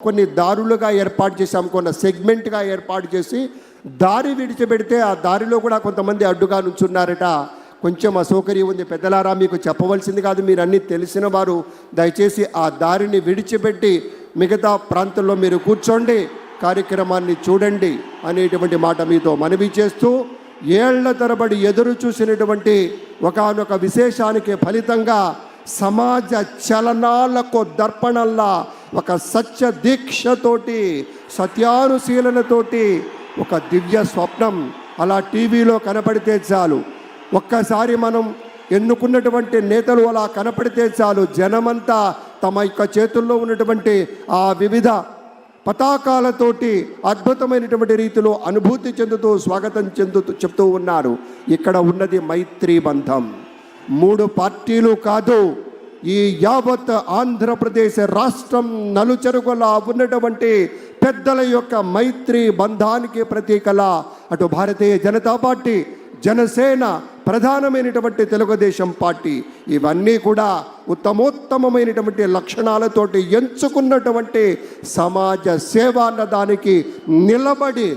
కొన్ని దారులుగా ఏర్పాటు చేశాం కొన్ని సెగ్మెంట్గా ఏర్పాటు చేసి దారి విడిచిపెడితే ఆ దారిలో కూడా కొంతమంది అడ్డుగా నుంచున్నారట. కొంచెం అసౌకర్యం ఉంది. పెద్దలారా మీకు చెప్పవలసింది కాదు మీరు అన్నీ తెలిసిన వారు దయచేసి ఆ దారిని విడిచిపెట్టి మిగతా ప్రాంతంలో మీరు కూర్చోండి కార్యక్రమాన్ని చూడండి అనేటువంటి మాట మీతో మనవి చేస్తూ ఏళ్ళ తరబడి ఎదురు చూసినటువంటి ఒకానొక విశేషానికి ఫలితంగా సమాజ చలనాలకు దర్పణల్లా ఒక సత్య దీక్షతోటి సత్యానుశీలనతోటి ఒక దివ్య స్వప్నం అలా టీవీలో కనపడితే చాలు. ఒక్కసారి మనం ఎన్నుకున్నటువంటి నేతలు అలా కనపడితే చాలు. జనమంతా తమ యొక్క చేతుల్లో ఉన్నటువంటి ఆ వివిధ పతాకాలతోటి అద్భుతమైనటువంటి రీతిలో అనుభూతి చెందుతూ స్వాగతం చెందుతూ చెప్తూ ఉన్నారు. ఇక్కడ ఉన్నది మైత్రీ బంధం. మూడు పార్టీలు కాదు ఈ యావత్ ఆంధ్రప్రదేశ్ రాష్ట్రం నలుచెరుగులా ఉన్నటువంటి పెద్దల యొక్క మైత్రి బంధానికి ప్రతీకల. అటు భారతీయ జనతా పార్టీ జనసేన ప్రధానమైనటువంటి తెలుగుదేశం పార్టీ. ఇవన్నీ కూడా ఉత్తమోత్తమమైనటువంటి లక్షణాలతోటి ఎంచుకున్నటువంటి సమాజ సేవ అన్నదానికి నిలబడి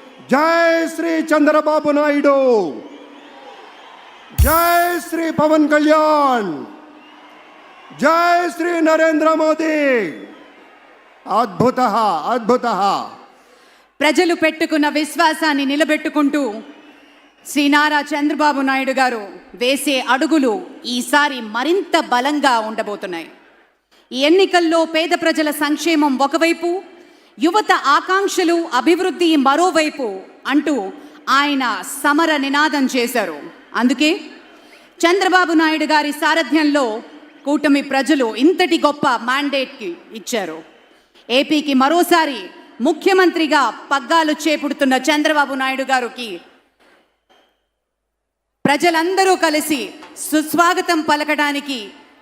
జై శ్రీ చంద్రబాబు నాయుడు. జై శ్రీ పవన్ కళ్యాణ్. జై శ్రీ నరేంద్ర మోదీ. అద్భుత అద్భుత. ప్రజలు పెట్టుకున్న విశ్వాసాన్ని నిలబెట్టుకుంటూ శ్రీ నారా చంద్రబాబు నాయుడు గారు వేసే అడుగులు ఈసారి మరింత బలంగా ఉండబోతున్నాయి. ఈ ఎన్నికల్లో పేద ప్రజల సంక్షేమం ఒకవైపు యువత ఆకాంక్షలు అభివృద్ధి మరోవైపు అంటూ ఆయన సమర నినాదం చేశారు. అందుకే చంద్రబాబు నాయుడు గారి సారథ్యంలో కూటమి ప్రజలు ఇంతటి గొప్ప మ్యాండేట్కి ఇచ్చారు. ఏపీకి మరోసారి ముఖ్యమంత్రిగా పగ్గాలు చేపుడుతున్న చంద్రబాబు నాయుడు గారికి ప్రజలందరూ కలిసి సుస్వాగతం పలకడానికి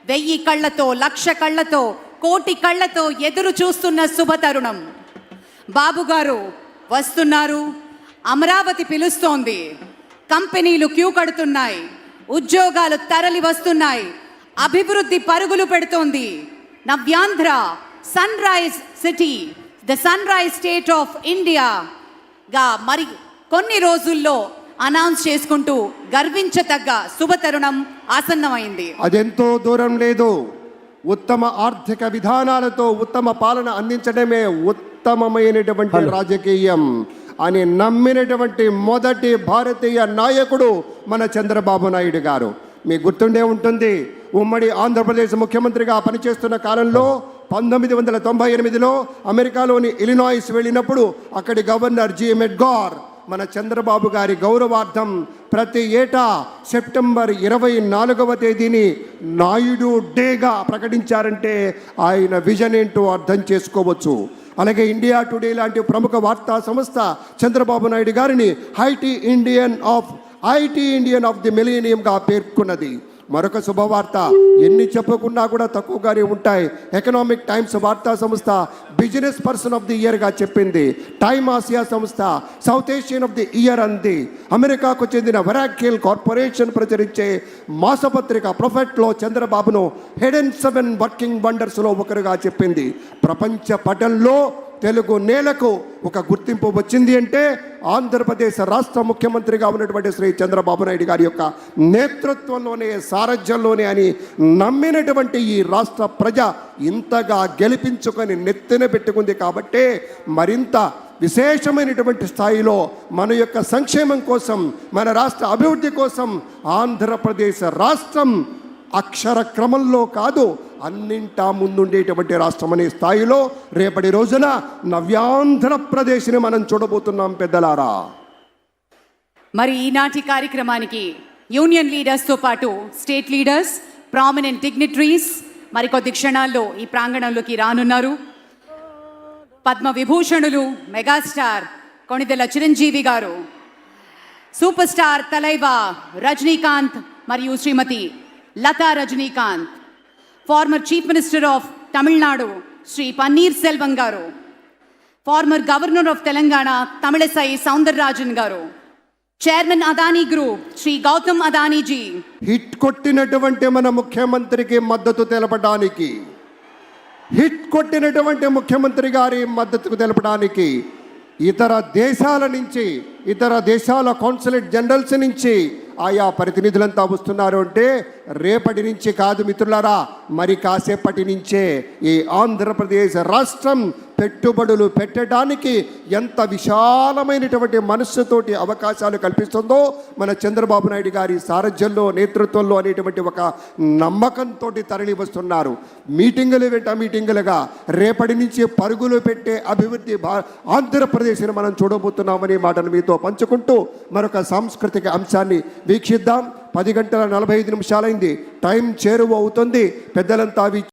వెయ్యి కళ్ళతో లక్ష కళ్ళతో కోటి కళ్ళతో ఎదురు చూస్తున్న శుభతరుణం బాబు గారు వస్తున్నారు. అమరావతి పిలుస్తోంది. కంపెనీలు క్యూ కడుతున్నాయి. ఉద్యోగాలు తరలి వస్తున్నాయి. అభివృద్ధి పరుగులు పెడుతోంది. Navyandhra sunrise city the sunrise state of ఇండియాగా మరి కొన్ని రోజుల్లో అనౌన్స్ చేసుకుంటూ గర్వించతగ్గ శుభతరుణం ఆసన్నమైంది. అదెంతో దూరం లేదు. ఉత్తమ ఆర్థిక విధానాలతో ఉత్తమ పాలన అందించడమే ఉత్తమమైనటువంటి రాజకీయం అని నమ్మినటువంటి మొదటి భారతీయ నాయకుడు మన చంద్రబాబు నాయుడు గారు. మీకు గుర్తుండే ఉంటుంది ఉమ్మడి ఆంధ్రప్రదేశ్ ముఖ్యమంత్రిగా పనిచేస్తున్న కాలంలో పంతొమ్మిది వందల తొంభై ఎనిమిదిలో అమెరికాలోని ఇలినాయిస్ వెళ్ళినప్పుడు అక్కడి గవర్నర్ జి. మెడ్గార్ మన చంద్రబాబు గారి గౌరవార్థం ప్రతి ఏటా సెప్టెంబర్ ఇరవై నాలుగవ తేదీని నాయుడు డేగా ప్రకటించారంటే ఆయన విజన్ ఏంటో అర్థం చేసుకోవచ్చు. అలాగే ఇండియా టుడే లాంటి ప్రముఖ వార్తా సంస్థ చంద్రబాబు నాయుడు గారిని high tea Indian of IT Indian of the మిలీనియంగా పేర్కొన్నది. మరొక శుభవార్త. ఎన్ని చెప్పుకున్నా కూడా తక్కువగానే ఉంటాయి. ఎకనామిక్ టైమ్స్ వార్తా సంస్థ బిజినెస్ పర్సన్ ఆఫ్ ది ఇయర్గా చెప్పింది. టైమ్ ఆసియా సంస్థ South Asian of the year అంది. అమెరికాకు చెందిన వెరాక్యల్ కార్పొరేషన్ ప్రచురించే మాసపత్రిక ప్రొఫెట్లో చంద్రబాబును హెడ్ అండ్ సెవెన్ వర్కింగ్ వండర్స్లో ఒకరుగా చెప్పింది. ప్రపంచ పటంలో తెలుగు నేలకు ఒక గుర్తింపు వచ్చింది అంటే ఆంధ్రప్రదేశ్ రాష్ట్ర ముఖ్యమంత్రిగా ఉన్నటువంటి శ్రీ చంద్రబాబు నాయుడు గారి యొక్క నేతృత్వంలోనే సారథ్యంలోనే అని నమ్మినటువంటి ఈ రాష్ట్ర ప్రజ ఇంతగా గెలిపించుకొని నెత్తిన పెట్టుకుంది కాబట్టే మరింత విశేషమైనటువంటి స్థాయిలో మన యొక్క సంక్షేమం కోసం మన రాష్ట్ర అభివృద్ధి కోసం ఆంధ్రప్రదేశ్ రాష్ట్రం అక్షర క్రమంలో కాదు అన్నింటా ముందుండేటువంటి రాష్ట్రం అనే స్థాయిలో రేపటి రోజున నవ్యాంధ్రప్రదేశ్ని మనం చూడబోతున్నాం పెద్దలారా. మరి ఈనాటి కార్యక్రమానికి యూనియన్ లీడర్స్తో పాటు స్టేట్ లీడర్స్ ప్రామినెంట్ డిగ్నిటరీస్ మరికొద్ది క్షణాల్లో ఈ ప్రాంగణంలోకి రానున్నారు. Padma విభూషణులు megastar Konidela Chiranjeevi garu super star Thalaiva Rajinikanth మరియు Shrimati Latha Rajinikanth. Former chief minister of Tamil Nadu Shri Panneer Selvam garu former governor of Telangana Tamilisai Soundararajan garu chairman Adani group Shri Gautam Adani ji hit కొట్టినటువంటి మన ముఖ్యమంత్రికి మద్దతు తెలపడానికి. Hit కొట్టినటువంటి ముఖ్యమంత్రి గారి మద్దతుకు తెలపడానికి ఇతర దేశాల నుంచి ఇతర దేశాల కాన్సులేట్ జనరల్స్ నుంచి ఆయా ప్రతినిధులంతా వస్తున్నారు అంటే రేపటి నుంచి కాదు మిత్రులారా మరి కాసేపటి నుంచే ఈ ఆంధ్రప్రదేశ్ రాష్ట్రం పెట్టుబడులు పెట్టడానికి ఎంత విశాలమైనటువంటి మనస్సుతోటి అవకాశాలు కల్పిస్తుందో మన చంద్రబాబు నాయుడు గారి సారథ్యంలో నేతృత్వంలో అనేటువంటి ఒక నమ్మకంతో తరలి వస్తున్నారు మీటింగులు వెంట మీటింగులుగా రేపటి నుంచి పరుగులు పెట్టే అభివృద్ధి భా- ఆంధ్రప్రదేశ్ని మనం చూడబోతున్నామనే మాటను మీతో పంచుకుంటూ మరొక సాంస్కృతిక అంశాన్ని వీక్షిద్దాం. పది గంటల నలభై ఐదు నిమిషాలైంది. టైం చేరువ అవుతుంది. పెద్దలంతా అవి